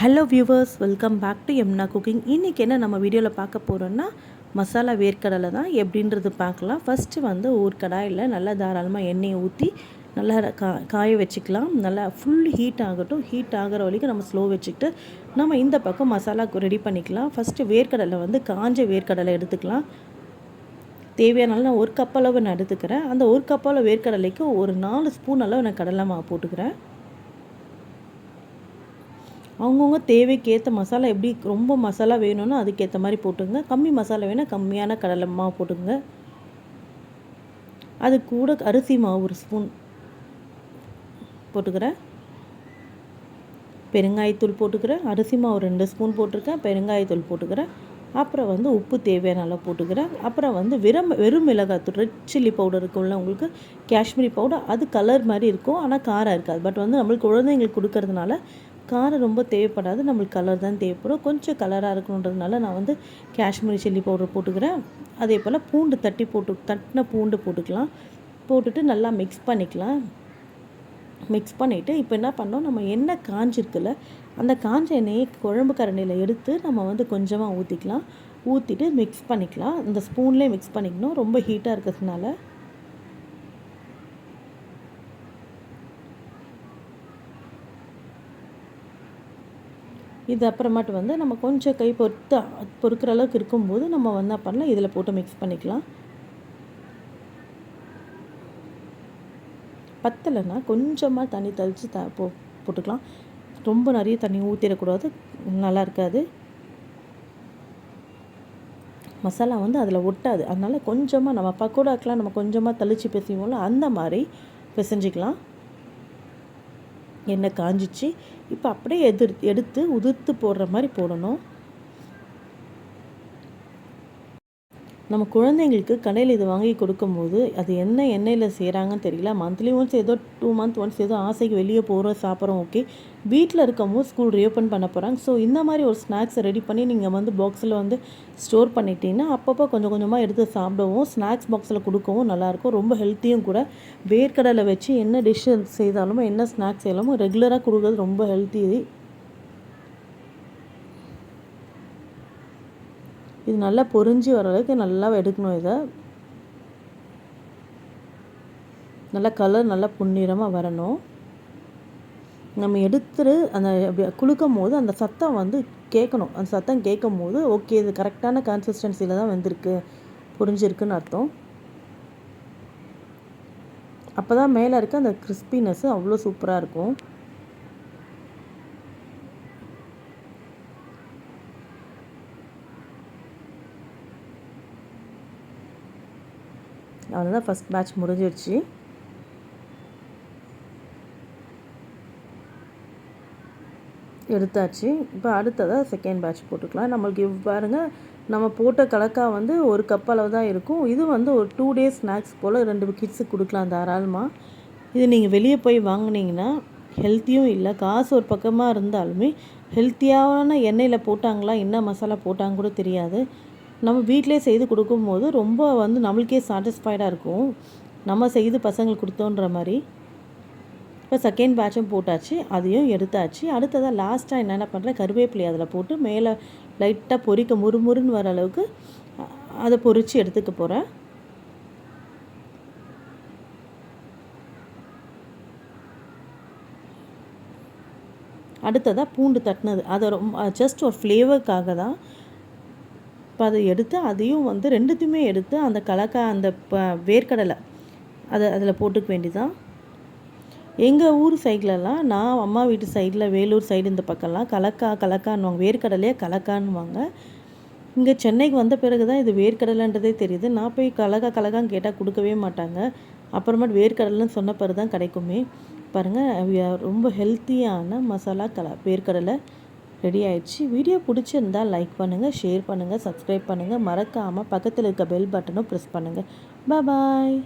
Hello viewers welcome back to எம்னா cooking இன்றைக்கி என்ன நம்ம வீடியோவில் பார்க்க போகிறோன்னா மசாலா வேர்க்கடலை தான். எப்படின்றது பார்க்கலாம். ஃபஸ்ட்டு வந்து ஒரு கடாயில் நல்லா தாராளமாக எண்ணெயை ஊற்றி நல்லா கா காய வச்சுக்கலாம். நல்லா ஃபுல் ஹீட் ஆகட்டும். ஹீட் ஆகிற வரைக்கும் நம்ம ஸ்லோ வச்சுக்கிட்டு நம்ம இந்த பக்கம் மசாலா ரெடி பண்ணிக்கலாம். ஃபஸ்ட்டு வேர்க்கடலை வந்து காஞ்ச வேர்க்கடலை எடுத்துக்கலாம். தேவையானாலும் நான் ஒரு கப் அளவு நான் எடுத்துக்கிறேன். அந்த ஒரு கப் அளவு வேர்க்கடலைக்கு ஒரு நாலு ஸ்பூன் அளவு நான் கடலை மாவு போட்டுக்கிறேன். அவங்கவுங்க தேவைக்கேற்ற மசாலா எப்படி ரொம்ப மசாலா வேணும்னா அதுக்கேற்ற மாதிரி போட்டுங்க கம்மி மசாலா வேணால் கம்மியான கடலை மாவு போட்டுங்க அது கூட அரிசி மாவு ஒரு ஸ்பூன் போட்டுக்கிறேன். பெருங்காயத்தூள் போட்டுக்கிறேன். அரிசி மாவு ரெண்டு ஸ்பூன் போட்டிருக்கேன். பெருங்காயத்தூள் போட்டுக்கிறேன். அப்புறம் வந்து உப்பு தேவையான அளவு போட்டுக்கிறேன். அப்புறம் வந்து வெறும் வெறும் மிளகாத்தூள் ரெட் சில்லி பவுடர் இருக்கும்ல உங்களுக்கு காஷ்மீரி பவுடர் அது கலர் மாதிரி இருக்கும். ஆனால் காரம் இருக்காது. பட் வந்து நம்மளுக்கு குழந்தைங்களுக்கு கொடுக்கறதுனால காரம் ரொம்ப தேவைப்படாது. நம்மளுக்கு கலர் தான் தேவைப்படும். கொஞ்சம் கலராக இருக்கணுன்றதுனால நான் வந்து காஷ்மீரி சில்லி பவுடர் போட்டுக்கிறேன். அதே போல் பூண்டு தட்டி போட்டு தட்டின பூண்டு போட்டுக்கலாம். போட்டுட்டு நல்லா மிக்ஸ் பண்ணிக்கலாம். மிக்ஸ் பண்ணிவிட்டு இப்போ என்ன பண்ணோம்? நம்ம எண்ணெய் காஞ்சிருக்குல்ல அந்த காஞ்ச எண்ணெயை குழம்பு கரண்டியில் எடுத்து நம்ம வந்து கொஞ்சமாக ஊற்றிக்கலாம் ஊற்றிட்டு மிக்ஸ் பண்ணிக்கலாம். இந்த ஸ்பூன்லேயே மிக்ஸ் பண்ணிக்கணும். ரொம்ப ஹீட்டாக இருக்கிறதுனால. இது அப்புறமாட்டு வந்து நம்ம கொஞ்சம் கை பொறுத்து பொறுக்கிற அளவுக்கு இருக்கும்போது நம்ம வந்து பண்ணலாம் இதில் போட்டு மிக்ஸ் பண்ணிக்கலாம். பத்தலைன்னா கொஞ்சமாக தண்ணி தெளித்து த போ போட்டுக்கலாம். ரொம்ப நிறைய தண்ணி ஊற்றிடக்கூடாது நல்லா இருக்காது. மசாலா வந்து அதில் ஒட்டாது. அதனால் கொஞ்சமாக நம்ம பக்கோடாக்கெலாம் நம்ம கொஞ்சமாக தெளித்து பிசைவோம்ல அந்த மாதிரி பிசைஞ்சிக்கலாம். எண்ணெய் காஞ்சிச்சு. இப்போ அப்படியே எதிர் எடுத்து உதிர்த்து போடுற மாதிரி போடணும். நம்ம குழந்தைங்களுக்கு கடையில் இது வாங்கி கொடுக்கும்போது அது என்ன எண்ணெயில் செய்கிறாங்கன்னு தெரியல. மந்த்லி ஒன்ஸ் ஏதோ டூ மந்த் ஒன்ஸ் ஏதோ ஆசைக்கு வெளியே போகிறோம் சாப்பிட்றோம் ஓகே வீட்டில் இருக்கும்போது ஸ்கூல் ரீஓப்பன் பண்ண போகிறாங்க. ஸோ இந்த மாதிரி ஒரு ஸ்நாக்ஸை ரெடி பண்ணி நீங்கள் வந்து பாக்ஸில் வந்து ஸ்டோர் பண்ணிட்டீங்கன்னா அப்பப்போ கொஞ்சம் கொஞ்சமாக எடுத்து சாப்பிடவும் ஸ்நாக்ஸ் பாக்ஸில் கொடுக்கவும் நல்லாயிருக்கும். ரொம்ப ஹெல்த்தியும் கூட. வேர்க்கடலை வச்சு என்ன டிஷ் செய்தாலும் என்ன ஸ்நாக்ஸ் செய்யலாமோ ரெகுலராக கொடுக்குறது ரொம்ப ஹெல்த்தி இது நல்லா பொறிஞ்சி வர அளவுக்கு நல்லா எடுக்கணும் இதை. நல்லா கலர் நல்லா புன்னிறமாக வரணும். நம்ம எடுத்துட்டு அந்த அப்படி குளுக்கும் போது அந்த சத்தம் வந்து கேட்கணும். அந்த சத்தம் கேட்கும் போது ஓகே இது கரெக்டான கன்சிஸ்டன்சியில் தான் வந்திருக்கு. புரிஞ்சிருக்குன்னு அர்த்தம். அப்போ தான் மேலே இருக்க அந்த கிறிஸ்பினஸ்ஸு அவ்வளோ சூப்பராக இருக்கும். அவ்வளோதான் ஃபஸ்ட் பேட்ச் முடிஞ்சிருச்சு. எடுத்தாச்சு. இப்போ அடுத்ததாக செகண்ட் பேட்ச் போட்டுக்கலாம். நம்மளுக்கு பாருங்கள் நம்ம போட்ட கலக்கா வந்து ஒரு கப் அளவு தான் இருக்கும். இது வந்து ஒரு டூ டேஸ் ஸ்நாக்ஸ் போல் ரெண்டு கிட்ஸுக்கு கொடுக்கலாம் தாராளமாக இது நீங்கள் வெளியே போய் வாங்கினீங்கன்னா ஹெல்த்தியும் இல்லை காசு ஒரு பக்கமாக இருந்தாலுமே ஹெல்த்தியான எண்ணெயில் போட்டாங்களா என்ன மசாலா போட்டாங்க கூட தெரியாது. நம்ம வீட்டிலே செய்து கொடுக்கும்போது ரொம்ப வந்து நம்மளுக்கே சாட்டிஸ்ஃபைடாக இருக்கும். நம்ம செய்து பசங்களுக்கு கொடுத்தோன்ற மாதிரி. இப்போ செகண்ட் பேட்சும் போட்டாச்சு அதையும் எடுத்தாச்சு. அடுத்ததாக லாஸ்ட்டாக என்னென்ன பண்ணுறேன் கருவேப்பிலை அதில் போட்டு மேலே லைட்டாக பொறிக்க முறுமுறுன்னு வர அளவுக்கு அதை பொறித்து எடுத்துக்க போகிறேன் அடுத்ததாக பூண்டு தட்டினது. அதை ரொம்ப ஜஸ்ட் ஒரு ஃப்ளேவருக்காக தான் இப்போ அதை எடுத்து அதையும் வந்து ரெண்டுத்தையுமே எடுத்து அந்த கலக்கா அந்த ப வேர்க்கடலை அதை அதில் போட்டுக்க வேண்டிதான் எங்கள் ஊர் சைட்லலாம் நான் அம்மா வீட்டு சைடில் வேலூர் சைடு இந்த பக்கம்லாம் கலக்கா கலக்கான்னுவாங்க. வேர்க்கடலையே கலக்கான்னுவாங்க. இங்கே சென்னைக்கு வந்த பிறகு தான் இது வேர்க்கடலைன்றதே தெரியுது. நான் போய் கலக்கா கலகான்னு கேட்டால் கொடுக்கவே மாட்டாங்க. அப்புறமேட்டு வேர்க்கடலைன்னு சொன்ன பிறகு தான் கிடைக்குமே. பாருங்கள் ரொம்ப ஹெல்த்தியான மசாலா கல வேர்க்கடலை. ரெடி ஆயிடுச்சு. வீடியோ பிடிச்சிருந்தால் லைக் பண்ணுங்கள் ஷேர் பண்ணுங்கள் சப்ஸ்கிரைப் பண்ணுங்கள் மறக்காமல் பக்கத்தில் இருக்க பெல் பட்டனும் ப்ரெஸ் பண்ணுங்கள் பாய்